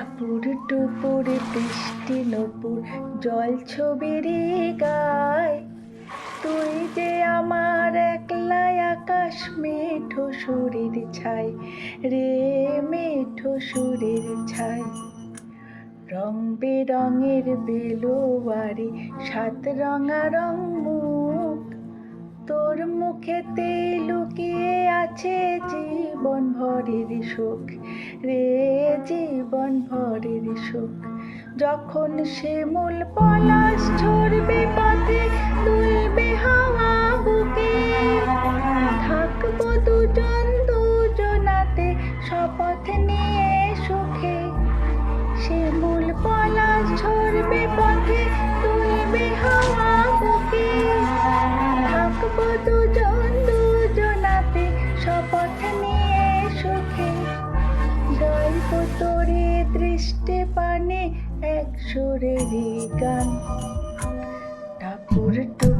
টুপুর টুপুর বৃষ্টি নপুর জল ছবির গায়। তুই যে আমার একলাই আকাশ মেঠো সুরের ছাই রে মেঠো সুরের ছাই। রং বেরঙের বেলোয়ারি, সাত রঙা রং মুখ। তোর মুখেতে লুকিয়ে আছে জীবন ভরের সুখ রে জীবন ভরের সুখ যখন শিমুল পলাশ ঝরবে পথে তুলবে হাওয়া বুকে। থাকব দুজন দুজনাতে, শপথ নিয়ে সুখে। শিমুল পলাশ ঝরবে পথে তুলবে হাওয়া বুকে। থাকব দুজন দৃষ্টি পানে এক সুরের গান। ঠাকুর টুপুর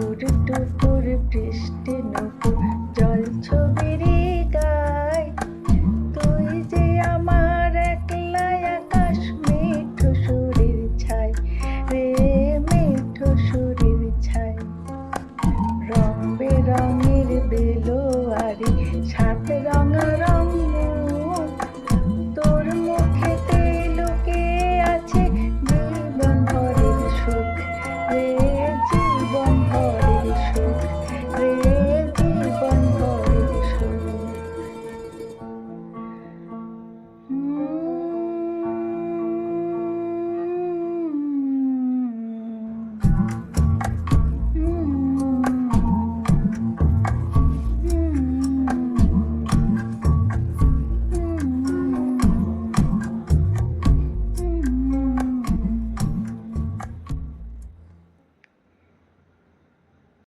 টুরু টুকুর বৃষ্টি নকুর জল ছ